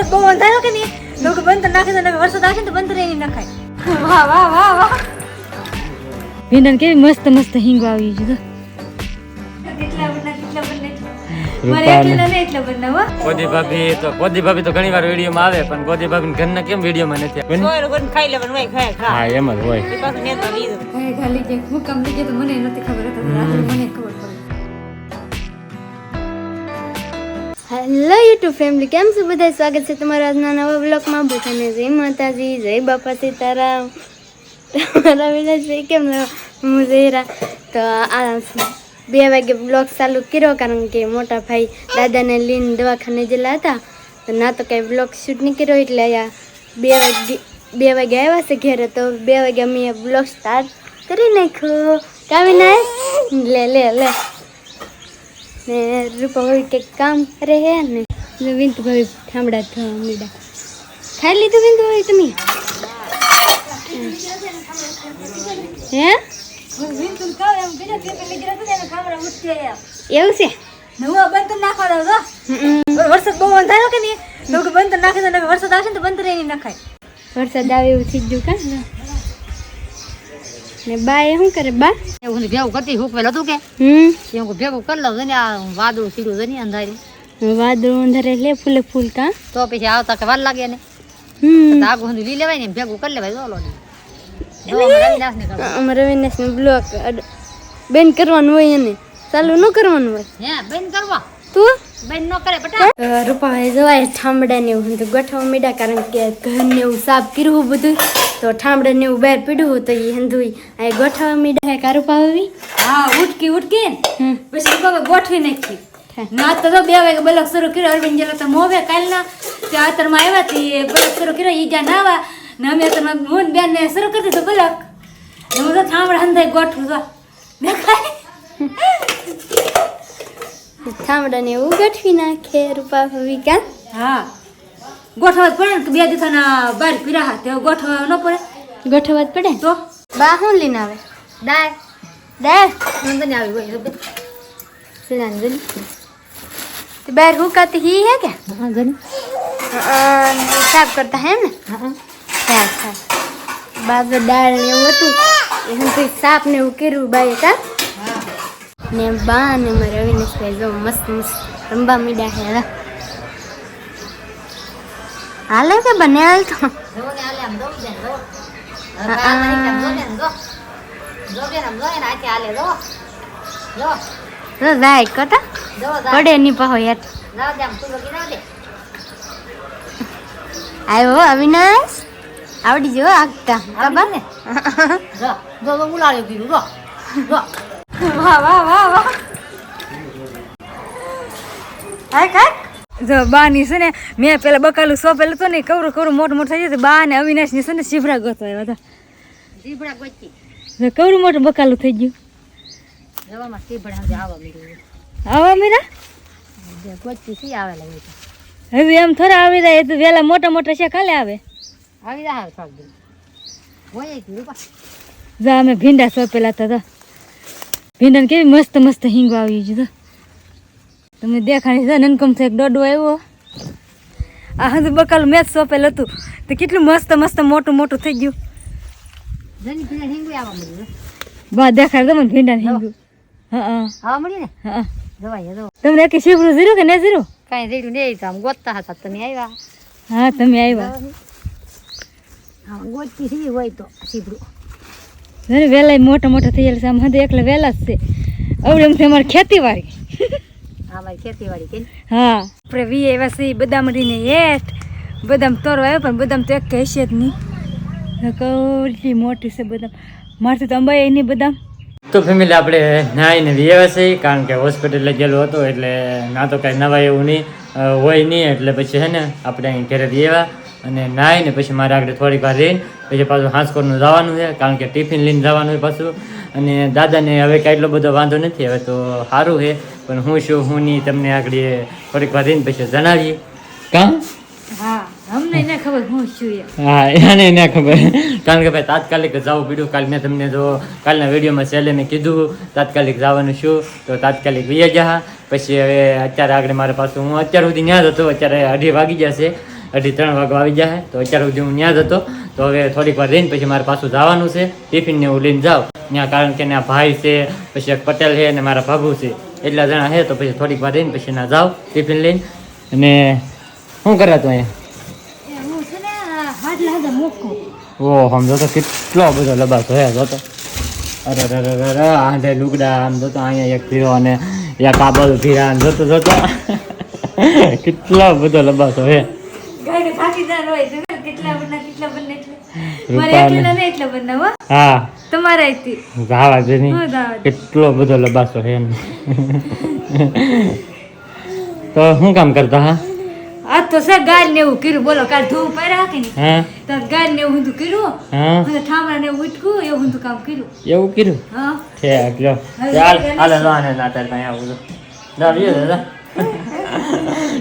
વરસાદ બહુ અંધારો કે નહીં લોકો બંધ તો નાખે તો વરસાદ આવશે તો બંધ રહી નખાય વાહ વાહ વાહ વાહ ભીંડન કેવી મસ્ત મસ્ત હિંગ આવી કેટલા કેટલા ગોદી ભાભી તો ગોદી ભાભી તો ઘણી વાર વિડીયોમાં આવે પણ ગોદી ભાભી ઘરના કેમ વિડીયોમાં નથી ખાઈ લેવાનું હોય હા એમ જ હોય. એ પાછું નેતા લીધું. હવે ખાલી કે હું કામ લઈ મને નથી ખબર મને ખબર હેલો યુટ્યુબ ફેમિલી કેમ છો બધા સ્વાગત છે તમારા આજના નવા બ્લોગમાં બધાને જય માતાજી, જય બાપા સીતારામ. તમારા વિલાસભાઈ કેમ? હું જયરા તો આ બે વાગે બ્લોગ ચાલુ કર્યો કારણ કે મોટા ભાઈ દાદાને લઈને દવાખાને ગયેલા હતા. તો ના તો કાંઈ બ્લોગ શૂટ નહીં કર્યો એટલે અહીંયા બે વાગે બે વાગે આવ્યા છે ઘેરે. તો બે વાગે અમે બ્લોગ સ્ટાર્ટ કરી નાખ્યો. કાવી ના લે લે લે. ને રૂપા ભાઈ કંઈક કામ કરે હે ને? વિંતુભાઈ વિંતુ ભાઈ ઠામડા થવા મીડા ખાઈ લીધું વિંતુ ભાઈ તમે? હે? એવું છે? વરસાદ બહુ થાય કે નહીં? બંધ નાખે તો વરસાદ આવશે તો બંધ રહી નખાય. વરસાદ આવે એવું થઈ ગયું કા? ને બા શું કરે બા? હું ભેગું કરતી હુકવેલ તું કે? હમ. હું ભેગું કરી લઉં ને આ વાદળું સીડું છે ને અંધારી વાદળ અંધારે લે ફૂલે ફૂલ કા તો પછી આવતા કે વાર લાગે ને હમ. તો હું લઈ લેવાય ને ભેગું કરી લેવાય જોલો ને રવિનાશ બ્લોક બેન કરવાનું હોય એને. ચાલુ ન કરવાનું હોય. હે બેન કરવા. તું? બેન ન કરે બટા. રૂપાભાઈ જવાય ઠામડા ને એવું ગોઠવા મીડા કારણ કે ઘર ને એવું સાફ કર્યું બધું. તો ઠામડે ને એવું બહાર પીડ્યું તો એ હંધુઈ. આ ગોઠવા મીડા કા પાવી હા ઉટકી ઉટકી. પછી બાબા ગોઠવી નાખી. ના તો બે વાગે બલક શરૂ કર્યો અરવિંદ જેલો તો મોવે કાલના. તે આતરમાં આવ્યા તી બલક શરૂ કર્યો ઈ જ્યાં નાવા. ને અમે તો હું બેન ને શરૂ કરી દીધું બલક. ને હું તો થાંભળા હંધાઈ ગોઠવું તો દેખાય ઠામડા ને એવું ગોઠવી નાખે રૂપાભાઈ કા હા. ગોઠવા જ પડે ને બે દિવસના બાર પીરા હા તે ગોઠવા ન પડે. ગોઠવવા જ પડે તો? બા શું લઈને આવે? દાય દાળ? નંદન આવી હોય તે બહાર હુકાતી હી હે કે? હા જન સાફ કરતા હે ને? હા હા. હા બાજુ દાળ ને એવું હતું. એ હંથી સાફ ને એવું કર્યું બાએ કા? ને બા ને મારે અવિનાશભાઈ જો મસ્ત મસ્ત રંબા મીડા હે હવે. હાલે કે બને હાલ તો? જો હા, જાય કોતા પડે ની પાહો યાર આવ્યો અવિનાશ. આવડી જો આગતા ખબર ને. જો જો ઉલાળ્યું કીધું જો જો વાહ વાહ વાહ વાહ. હાય કાક જો બા છે ને મેં પેલા બકાલું સોંપેલું તો ને કવરું કવરું મોટું મોટું થઈ જાય બા ને અવિનાશ ને છે ને શિવરા ગોતો આવ્યા હતા કવરું મોટું બકાલું થઈ ગયું. આવા મીરા હવે એમ થોડા આવી જાય એ તો વેલા મોટા મોટા છે કાલે આવે? આવી જાય જો અમે ભીંડા સોંપેલા હતા ભીંડા કેવી મસ્ત મસ્ત હિંગો આવી ગયું તો. તમે દેખાણી છે નનકમ એક દોડો આવ્યો. આ હજુ બકાલ મેચ સોંપેલ હતું. તો કેટલું મસ્ત મસ્ત મોટું મોટું થઈ ગયું. બા દેખાડ તમે ભીંડા હિંગું હા. હા આવવા ને? હા તમને કે શીપરું જીરું કે ન જીરું કાંઈ રેડ્યું નહીં તો આમ ગોતતા હતા તમે આવ્યા. હા તમે આવ્યા. સી હોય તો ઘરે વહેલા મોટા મોટા થઈ ગયા છે આમ હંધે એકલા વહેલા જ છે. આવડે એમ છે અમારી ખેતીવાડી. હા મારી ખેતીવાડી કે હા. આપણે વી આવ્યા બદામ બદામડીને હેઠ. બદામ તોરો આવ્યો પણ બદામ તો એક કહેશે જ નહીં. કવડી મોટી છે બદામ. મારથી તો અંબાઈ નહીં બદામ. તો ફેમિલી આપણે નાઈને વ્યવા છે કારણ કે હોસ્પિટલે ગયેલો હતો એટલે ના તો કાંઈ નવા એવું નહીં હોય નહીં એટલે પછી હે ને આપણે અહીં ઘરે વ્યવા અને નાહીને પછી મારે આગળ થોડીક વાર રહીને પછી પાછું હાંસકોરનું જવાનું છે કારણ કે ટિફિન લઈને જવાનું હોય પાછું. અને દાદાને હવે કાંઈ એટલો બધો વાંધો નથી હવે તો સારું છે. પણ હું શું હું નહીં તમને આગળ થોડીક વાર રહીને પછી જણાવીએ. કાં? હા એને હું હા ના ખબર. કારણ કે ભાઈ તાત્કાલિક જવું પડ્યું. કાલ મેં તમને જો કાલના વિડીયોમાં છેલ્લે મેં કીધું તાત્કાલિક જવાનું છું. તો તાત્કાલિક વિયા જા પછી હવે અત્યારે આગળ મારે પાછું હું અત્યાર સુધી ત્યાં જ હતો અત્યારે અઢી વાગી છે. અઢી ત્રણ વાગવા આવી જાય તો અત્યારે સુધી હું ત્યાં જ હતો. તો હવે થોડીક વાર રહીને પછી મારે પાછું જવાનું છે. ટિફિનને હું લઈને જાઉં. ત્યાં કારણ કે ત્યાં ભાઈ છે પછી એક પટેલ છે અને મારા ભાભુ છે. એટલા જણા છે તો પછી થોડીક વાર રહીને પછી ના જાઉં ટિફિન લઈને. અને શું કરે તું અહીંયા? ઓ સમજો તો કેટલો બધો લબાતો હે જોતો. અરે અરે અરે આંધે લુગડા આમ જોતો અહીંયા એક ભીરો અને એક આ બધું આમ જોતો જોતો. કેટલો બધો લબાતો હે ગાયને હોય છે ને, કેટલા બના કેટલા બને એટલે? મારે એકલા નહીં એટલા બના હો. હા. તમારા અહીંથી જાવા છે નહીં હું દાવા દે. કેટલો બધો લબાસો એમ. તો શું કામ કરતા હા? આ તો સર ગાર ને એવું કર્યું બોલો કાલ ધૂળ પડ્યા કે નહીં? તો ગાય ને એવું કર્યું હા. અને ને ઉટકું એવું ઊંધું કામ કર્યું એવું કર્યું હા. ઠેક ચાલ હાલે લો આને ના કાંઈ આવું તો. ના રહ્યો દાદા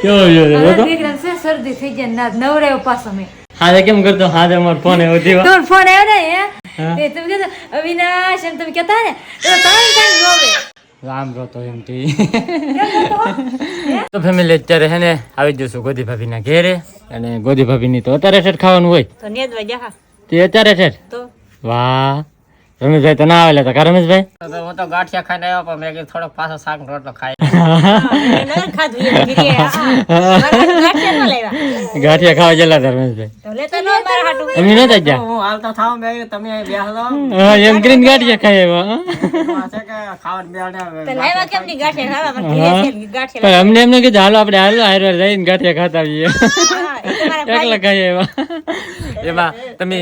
કેવો રહ્યો દાદા છે શરદી થઈ જાય ના નવરાયો પાછો મેં. હાજે કેમ કરતો? હાજે મારો ફોન આવ્યો દીવા. તો ફોન આવ્યો ને હે. એ તમે કહેતો અવિનાશ એમ તમે કહેતા ને? તો તાણ તાણ રોવે રામ રોતો એમ થી તો ફેમિલી અત્યારે હે ને આવી જશું ગોદી ભાભીના ઘેરે. અને ગોદી ભાભીની તો અત્યારે છે ખાવાનું હોય. તો નેદવા જા તે અત્યારે છે તો? વાહ. રમેશભાઈ તો ના આવેલા હતા કા રમેશભાઈ? હું તો ગાંઠિયા ખાઈને આવ્યો પણ મેં કીધું થોડોક પાછો શાક રોટલો ખાઈ. ગાંઠિયા ખાવા જેલા ધર્મેશભાઈ. અમે નતા ગયા? એમ કરીને ગાંઠિયા ખાઈ અમને એમને કીધું હાલો આપણે હાલો આયુર્વેદ જઈને ગાંઠિયા ખાતા આવીએ. એકલા ખાઈ આવ્યા. એમાં તમે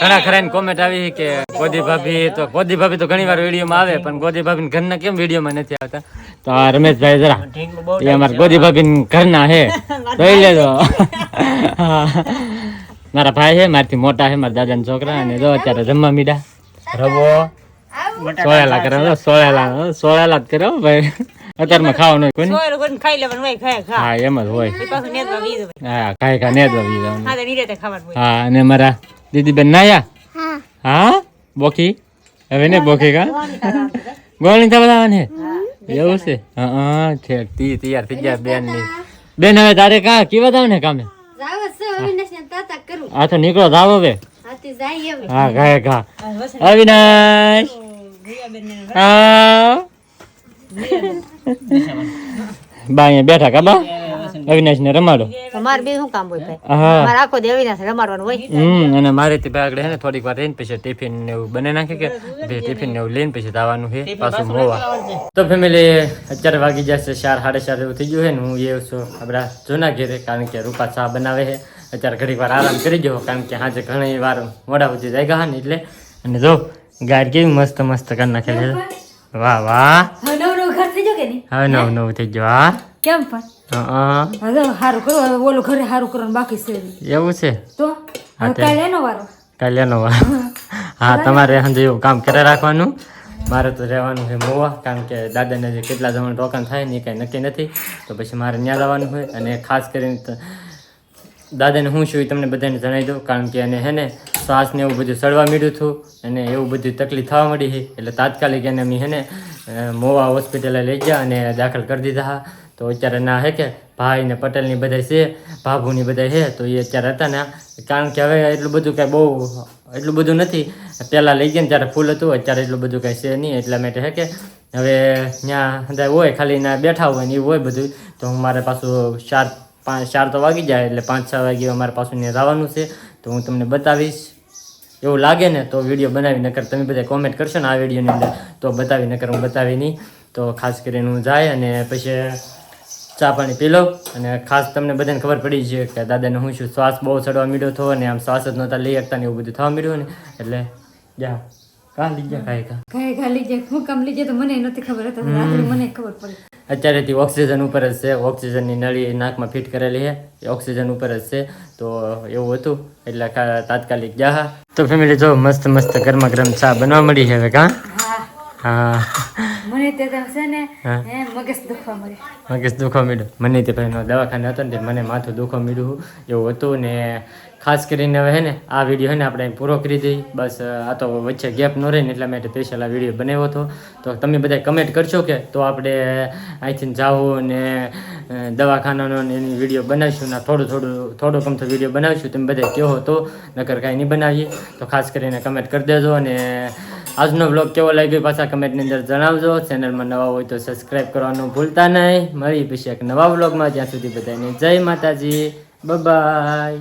ઘણા ખરા કોમેન્ટ આવી કે ગોદી ભાભી તો ગોદી ભાભી તો ઘણી વાર વિડીયોમાં આવે પણ ગોદી ભાભી ઘરના કેમ વિડીયોમાં નથી આવતા? તો આ રમેશભાઈ જરા એ અમારા ગોદી ભાભી ઘરના હે જોઈ લેજો. મારા ભાઈ છે મારથી મોટા છે મારા દાદાના છોકરા અને જો અત્યારે જમવા મીડા. રવો સોળેલા કરે સોળેલા સોળેલા જ કરે ભાઈ. અત્યારમાં ખાવાનું કોઈ સોયરો ખાઈ લેવાનું હોય, ખાય, ખા. હા એમ જ હોય. પાછું નેદવા હા ખાય ખા ને જ આવી હા, તો નિરાંતે ખાવાનું હોય. હા અને મારા દીદીબેન નાયા હા. બોકી હવે ને બોકી કા? ગોળણી થવા લાવવાની એવું છે? હા હા ઠેક તી તૈયાર થઈ ગયા બેનની બેન હવે તારે કા? કેવા જાવ ને કામે? જાવ છે અવિનાશ ને તાતા કરું. આ તો નીકળો જાવ હવે. હાથી જાય હવે. હા ગાય ગા અવિનાશ. હા. બા અહીંયા બેઠા કા બા? અવિનાશ ને રમાડો. તો બે શું કામ હોય ભાઈ? હા મારે આખો દે અવિનાશ રમાડવાનું હોય. હમ અને મારે તે આગળ હે ને થોડીક વાર રહીને પછી ટિફિન ને એવું બને નાખે કે બે ટિફિન ને એવું લઈને પછી આવવાનું છે પાછું મોવા. તો ફેમિલી અત્યારે વાગી જશે ચાર સાડા ચાર એવું થઈ ગયું છે ને હું એ છું આપણા જૂના ઘેરે કારણ કે રૂપા ચા બનાવે છે અત્યારે ઘડીક વાર આરામ કરી ગયો કારણ કે આજે ઘણી વાર મોડા સુધી જાય ગયા ને એટલે. અને જો ગાય કેવી મસ્ત મસ્ત કરી નાખેલી વાહ વાહ. હવે નવ નવ થઈ ગયો હા? કેમ પણ? હા હવે સારું કરો હવે ઓલું ઘરે સારું કરવાનું બાકી છે. એવું છે? તો? કાલે એનો વારો? કાલે એનો વાર. હા. તમારે એવું કામ કરે રાખવાનું. મારે તો રહેવાનું છે મોવા કારણ કે દાદાને જે કેટલા જવાનું રોકાણ થાય ને એ કાંઈ નક્કી નથી. તો પછી મારે ત્યાં જવાનું હોય અને ખાસ કરીને દાદાને હું છું એ તમને બધાને જણાવી દઉં કારણ કે એને હે ને શ્વાસને એવું બધું સડવા મીડ્યું હતું અને એવું બધું તકલીફ થવા મળી છે. એટલે તાત્કાલિક એને મેં હે ને મોવા હોસ્પિટલે લઈ ગયા અને દાખલ કરી દીધા. હા તો અત્યારે ના હે કે ભાઈ ને પટેલની બધા છે, ભાભુની બધા છે તો એ અત્યારે હતા ને. કારણ કે હવે એટલું બધું કાંઈ બહુ, એટલું બધું નથી. પહેલાં લઈ ગયા ને ત્યારે ફૂલ હતું, અત્યારે એટલું બધું કાંઈ છે નહીં. એટલા માટે હે કે હવે ત્યાં બધા હોય, ખાલી ના બેઠા હોય ને એ હોય બધું. તો હું મારે પાછું ચાર, પાંચ, ચાર તો વાગી જાય, એટલે પાંચ, છ વાગે અમારે પાછું ત્યાં જવાનું છે. તો હું તમને બતાવીશ. એવું લાગે ને, તો વીડિયો બનાવી, નકર તમે બધા કોમેન્ટ કરશો ને આ વિડીયોની અંદર, તો બતાવી, નકર હું બતાવી નહીં. તો ખાસ કરીને હું જાય અને પછી ચા પાણી પી લઉં. અને ખાસ તમને બધાને ખબર પડી છે કે દાદાને હું શું શ્વાસ બહુ ચડવા મીડો થયો અને આમ શ્વાસ જ નહોતા લઈ શકતા ને એવું બધું થવા મીડ્યું ને. એટલે, જા. કાં લઈ જા? કાંઈ કાં ઘા હું કામ લીજે તો મને નથી ખબર હતા રાત્રે મને ખબર પડી. અત્યારેથી ઓક્સિજન ઉપર જ છે. ઓક્સિજનની નળી નાકમાં ફિટ કરેલી છે. એ ઓક્સિજન ઉપર જ છે. તો એવું હતું. એટલે તાત્કાલિક જા તો ફેમિલી જો મસ્ત મસ્ત ગરમા ગરમ ચા બનવા મળી છે હવે કાં? હા. હા. મને તે છે ને મગજ દુખવા મળે. મગજ દુખવા માંડ્યું. મને તે ભાઈનો દવાખાને હતો ને મને માથું દુખવા મળ્યું એવું હતું ને ખાસ કરીને હવે હે ને આ વીડિયો હે ને આપણે પૂરો કરી દઈએ. બસ આ તો વચ્ચે ગેપ ન રહે ને એટલા માટે સ્પેશિયલ આ વીડિયો બનાવ્યો હતો. તો તમે બધા કમેન્ટ કરશો કે તો આપણે અહીંથી જાવું ને દવાખાનાનો ને એની વીડિયો બનાવીશું ના થોડું થોડું થોડો કમથો વીડિયો બનાવીશું. તમે બધા કહો તો નકર કાંઈ નહીં બનાવીએ. તો ખાસ કરીને કમેન્ટ કરી દેજો અને આજનો બ્લોગ કેવો લાગ્યો પાછા કમેન્ટની અંદર જણાવજો. ચેનલમાં નવા હોય તો સબસ્ક્રાઈબ કરવાનું ભૂલતા નહીં. મળી પછી એક નવા બ્લોગમાં જ્યાં સુધી બધાને જય માતાજી. બાય